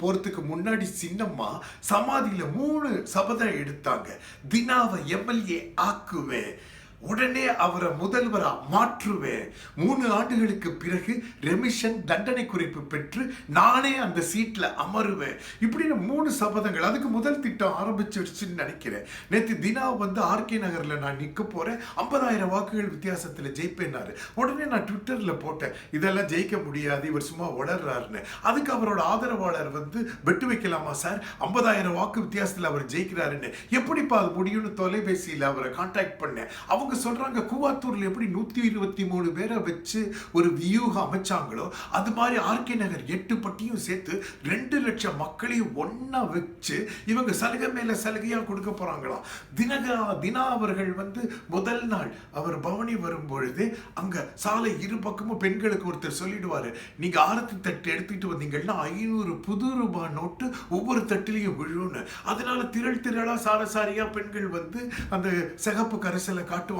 போறதுக்கு முன்னாடி சின்னம்மா சமாதியில மூணு சபதம் எடுத்தாங்க. தினாவை எம்எல்ஏ ஆக்குவேன். உடனே அவரை முதல்வரா மாற்றுவேன். மூணு ஆண்டுகளுக்கு பிறகு ரெமிஷன் தண்டனை குறிப்பு பெற்று நானே அந்த சீட்ல அமருவேன். இப்படின்னு மூணு சபதங்கள். அதுக்கு முதல் திட்டம் ஆரம்பிச்சிருச்சுன்னு நினைக்கிறேன். நேத்து தினா வந்து ஆர்கே நகர்ல நான் நிக்க போறேன். ஐம்பதாயிரம் வாக்குகள் வித்தியாசத்துல ஜெயிப்பேனாரு உடனே நான் ட்விட்டர்ல போட்டேன். இதெல்லாம் ஜெயிக்க முடியாது. இவர் சும்மா வளர்றாருன்னு அதுக்கு அவரோட ஆதரவாளர் வந்து வெட்டு வைக்கலாமா சார்? ஐம்பதாயிரம் வாக்கு வித்தியாசத்துல அவர் ஜெயிக்கிறாருன்னு. எப்படிப்பா அது முடியும்னு தொலைபேசியில் அவரை கான்டாக்ட் பண்ணேன். அவங்க சொல்றாங்க கூவாத்தூர்ல எப்படி நூத்தி இருபத்தி மூணு பேரை வச்சு ஒரு வியூகம் அமைச்சாங்களோ அது மாதிரி ஆர்கே நகர் எட்டு பட்டியும் சேர்த்து ரெண்டு லட்சம் மக்களையும் ஒண்ணா வச்சு இவங்க சலுகை மேல சலுகையாக கொடுக்க போகிறாங்களாம் தினகரா தினா அவர்கள் வந்து முதல் நாள் அவர் பவனி வரும் பொழுது அங்க சாலை இரு பக்கமும் பெண்களுக்கு ஒருத்தர் சொல்லிடுவாரு நீங்க ஆரத்தி தட்டு எடுத்துட்டு வந்தீங்கன்னா ஐநூறு புது ரூபாய் நோட்டு ஒவ்வொரு தட்டிலையும் விழுன்னு அதனால திரள் திரளாக சாரசாரியாக பெண்கள் வந்து அந்த சிகப்பு கரைசலை காட்டு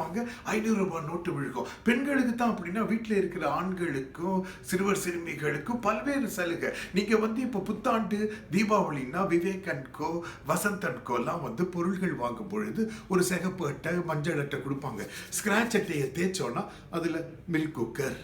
ஐநூறு ரூபாய் நோட்டு விழுகும். பெண்களுக்கு தான் அப்படின்னா வீட்டில் இருக்கிற ஆண்களுக்கும் சிறுவர் சிறுமிகளுக்கும் பல்வேறு சலுகை. நீங்கள் வந்து இப்போ புத்தாண்டு தீபாவளின்னா Vivek and co Vasanth and கோலாம் வந்து பொருள்கள் வாங்கும் பொழுது ஒரு சிகப்பு அட்டை மஞ்சள் அட்டை கொடுப்பாங்க. ஸ்க்ராட்ச் அட்டையை தேய்ச்சோன்னா அதில் மில்க் குக்கர்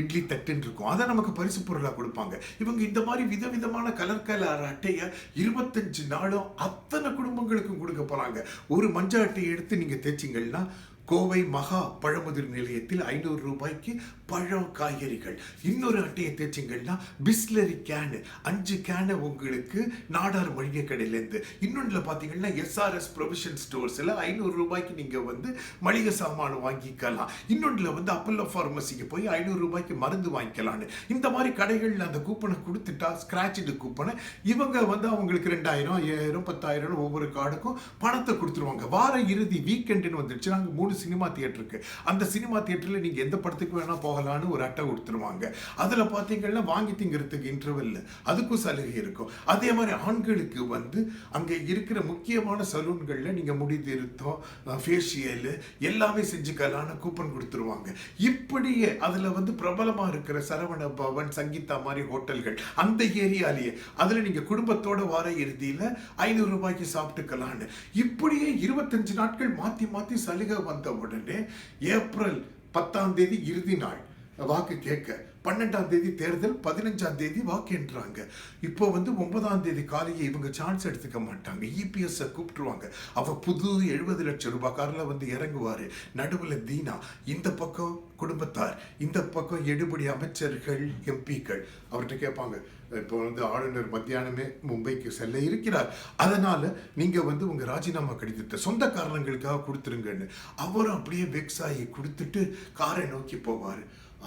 இட்லி தட்டுன்னு இருக்கும். அதை நமக்கு பரிசு பொருளாக கொடுப்பாங்க. இவங்க இந்த மாதிரி விதவிதமான கலர் கலர் அட்டையை இருபத்தஞ்சு நாளும் அத்தனை குடும்பங்களுக்கும் கொடுக்க போகிறாங்க ஒரு மஞ்சள் அட்டையை எடுத்து நீங்கள் தேய்ச்சிங்கன்னா கோவை மகா பழமுதிர் நிலையத்தில் ஐநூறு ரூபாய்க்கு பழம் காய்கறிகள். இன்னொரு அட்டையை தேய்ச்சிங்கன்னா பிஸ்லரி கேனு அஞ்சு கேனு உங்களுக்கு நாடார் மளிகை கடையிலேருந்து. இன்னொன்றில் பார்த்தீங்கன்னா எஸ்ஆர்எஸ் ப்ரொவிஷன் ஸ்டோர்ஸில் ஐநூறு ரூபாய்க்கு நீங்கள் வந்து மளிகை சாமான் வாங்கிக்கலாம். இன்னொன்றில் வந்து அப்பல்லோ ஃபார்மசிக்கு போய் ஐநூறு ரூபாய்க்கு மருந்து வாங்கிக்கலான்னு இந்த மாதிரி கடைகளில் அந்த கூப்பனை கொடுத்துட்டா ஸ்கிராட்சு கூப்பனை இவங்க வந்து அவங்களுக்கு ரெண்டாயிரம் ஐயாயிரம் பத்தாயிரம் ஒவ்வொரு கார்டுக்கும் பணத்தை கொடுத்துருவாங்க. வார இறுதி வீக்கெண்டுன்னு வந்துடுச்சு நாங்கள் மூணு சினிமா தியேட்டருக்கு. அந்த சினிமா தியேட்டரில் நீங்கள் எந்த படத்துக்கு வேணால் போகலான்னு ஒரு அட்டை கொடுத்துருவாங்க. அதில் பார்த்தீங்கன்னா வாங்கி திங்கிறதுக்கு இன்டர்வெல் அதுக்கும் சலுகை இருக்கும். அதே மாதிரி ஆண்களுக்கு வந்து அங்கே இருக்கிற முக்கியமான சலூன்களில் நீங்கள் முடி திருத்தம் ஃபேஷியல் எல்லாமே செஞ்சுக்கலான்னு கூப்பன் கொடுத்துருவாங்க. இப்படியே அதில் வந்து பிரபலமாக இருக்கிற சரவண பவன் சங்கீதா மாதிரி ஹோட்டல்கள் அந்த ஏரியாலேயே அதில் நீங்கள் குடும்பத்தோட வார இறுதியில் ஐநூறு ரூபாய்க்கு சாப்பிட்டுக்கலான்னு இப்படியே இருபத்தஞ்சு நாட்கள் மாற்றி மாற்றி சலுகை வந்த உடனே ஏப்ரல் பத்தாம் தேதி இறுதி நாள். வாக்கு கேட்க பன்னெண்டாம் தேதி தேர்தல் பதினஞ்சாம் தேதி வாக்கு என்றாங்க. இப்போ வந்து ஒன்பதாம் தேதி காலையை இவங்க சான்ஸ் எடுத்துக்க மாட்டாங்க. இபிஎஸ் கூப்பிட்டுருவாங்க. அவ புது எழுபது லட்சம் ரூபாய் காரில் வந்து இறங்குவாரு. நடுவில் தீனா இந்த பக்கம் குடும்பத்தார் இந்த பக்கம் எடுபடி அமைச்சர்கள் எம்பிக்கள். அவர்கிட்ட கேட்பாங்க இப்போ வந்து ஆளுநர் மத்தியானமே மும்பைக்கு செல்ல இருக்கிறார். அதனால நீங்க வந்து உங்க ராஜினாமா கடிதத்தை சொந்த காரணங்களுக்காக கொடுத்துருங்கன்னு. அவரும் அப்படியே வெக்ஸ் ஆகி கொடுத்துட்டு காரை நோக்கி போவார்.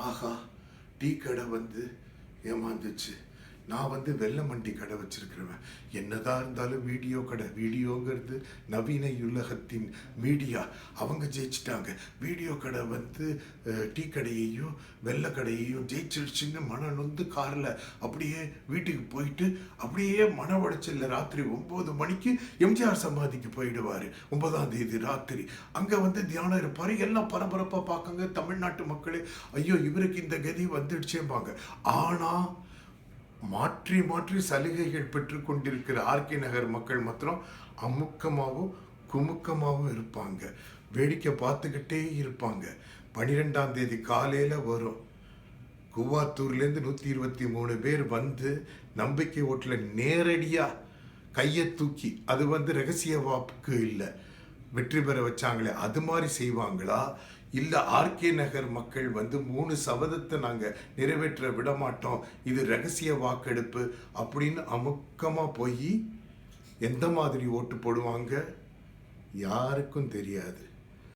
ஆஹா டீ கடை வந்து ஏமாந்துச்சு. நான் வந்து வெள்ளை மண்டி கடை வச்சிருக்கிறவன். என்னதான் இருந்தாலும் வீடியோ கடை வீடியோங்கிறது நவீன உலகத்தின் மீடியா. அவங்க ஜெயிச்சிட்டாங்க. வீடியோ கடை வந்து டீ கடையையும் வெள்ளை கடையையும் ஜெயிச்சிருச்சுன்னு மன நொந்து காரில் அப்படியே வீட்டுக்கு போயிட்டு அப்படியே மன உடைச்சல்ல ராத்திரி ஒம்பது மணிக்கு எம்ஜிஆர் சமாதிக்கு போயிடுவார். ஒன்பதாம் தேதி ராத்திரி. அங்கே வந்து தியானம் இருப்பார். எல்லாம் பரபரப்பாக பார்க்கங்க. தமிழ்நாட்டு மக்களே ஐயோ இவருக்கு இந்த கதி வந்துடுச்சேம்பாங்க. ஆனால் மாற்றி மாற்றி சலுகைகள் பெற்றுக்கொண்டிருக்கிற ஆர்கே நகர் மக்கள் மாத்திரம் அமுக்கமாகவும் குமுக்கமாகவும் இருப்பாங்க. வேடிக்கை பார்த்துக்கிட்டே இருப்பாங்க. பனிரெண்டாம் தேதி காலையில் வரும். கூவாத்தூர்லேருந்து நூற்றி இருபத்தி மூணு பேர் வந்து நம்பிக்கை ஓட்டில் நேரடியாக கையை தூக்கி அது வந்து ரகசிய வாக்கு இல்லை. வெற்றி பெற வச்சாங்களே அது மாதிரி செய்வாங்களா? இல்லை ஆர்கே நகர் மக்கள் வந்து மூணு சபதத்தை நாங்கள் நிறைவேற்ற விடமாட்டோம் இது ரகசிய வாக்கெடுப்பு அப்படின்னு அமுக்கமாக போய் எந்த மாதிரி ஓட்டு போடுவாங்க? யாருக்கும் தெரியாது.